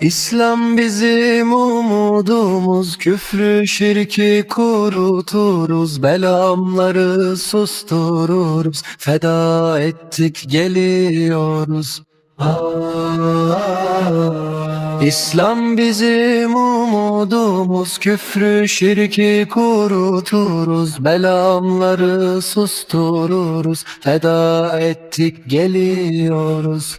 İslam bizim umudumuz, küfrü şirki kuruturuz, belamları sustururuz, feda ettik geliyoruz. İslam bizim umudumuz, küfrü şirki kuruturuz, belamları sustururuz, feda ettik geliyoruz.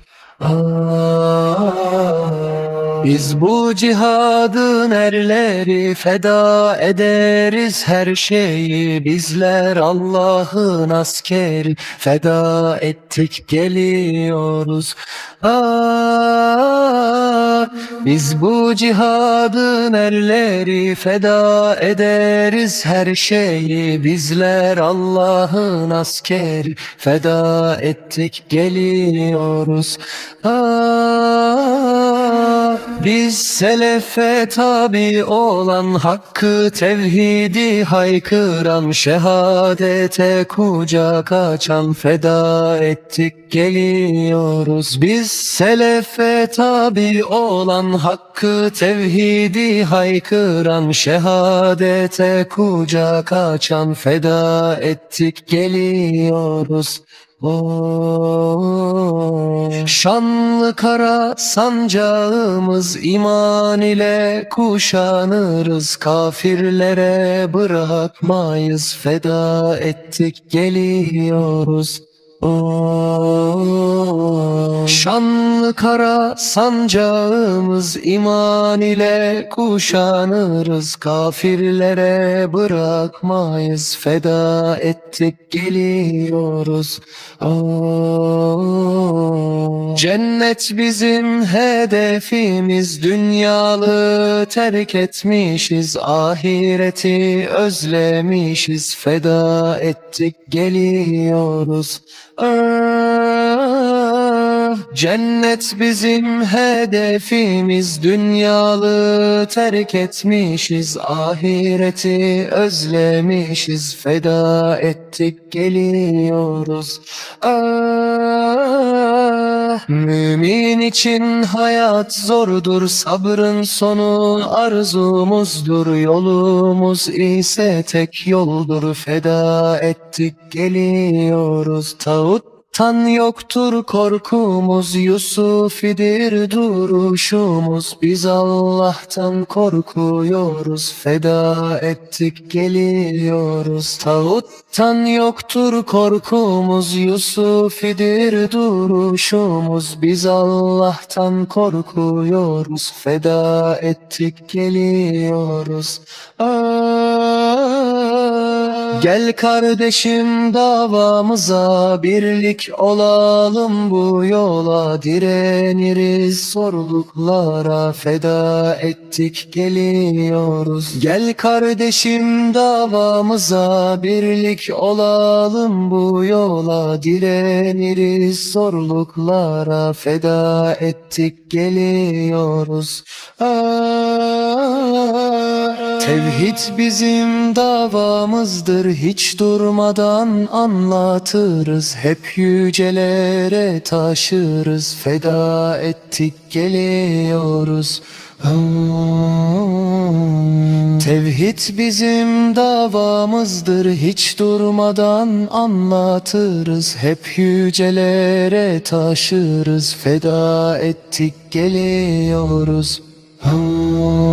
Biz bu cihadın erleri feda ederiz her şeyi. Bizler Allah'ın askeri. Feda ettik geliyoruz. Biz bu cihadın erleri feda ederiz her şeyi. Bizler Allah'ın askeri. Feda ettik geliyoruz. Ah, Biz selefe tabi olan hakkı tevhidi haykıran şehadete kucak açan feda ettik geliyoruz. Biz selefe tabi olan hakkı tevhidi haykıran şehadete kucak açan feda ettik geliyoruz Oh. Şanlı kara sancağımız iman ile kuşanırız Kafirlere bırakmayız feda ettik geliyoruz. Şanlı kara sancağımız iman ile kuşanırız. Kafirlere bırakmayız. Feda ettik geliyoruz. Oh. Cennet bizim hedefimiz Dünyalı terk etmişiz Ahireti özlemişiz Feda ettik geliyoruz. Ah, Cennet bizim hedefimiz Dünyalı terk etmişiz Ahireti özlemişiz Feda ettik geliyoruz. Ah, Mümin için hayat zordur Sabrın sonu arzumuzdur Yolumuz ise tek yoldur. Feda ettik geliyoruz Tağuttan yoktur korkumuz Yusufidir duruşumuz. Biz Allah'tan korkuyoruz Feda ettik geliyoruz. Tağuttan yoktur korkumuz Yusufidir duruşumuz. Biz Allah'tan korkuyoruz Feda ettik geliyoruz. Ah, Gel kardeşim davamıza birlik olalım bu yola. Direniriz zorluklara feda ettik geliyoruz. Gel kardeşim davamıza birlik olalım bu yola. Direniriz zorluklara feda ettik geliyoruz. Ah, Tevhid bizim davamızdır hiç durmadan anlatırız. Hep yücelere taşırız feda ettik geliyoruz. Ah, Tevhid bizim davamızdır hiç durmadan anlatırız. Hep yücelere taşırız feda ettik geliyoruz. Ah,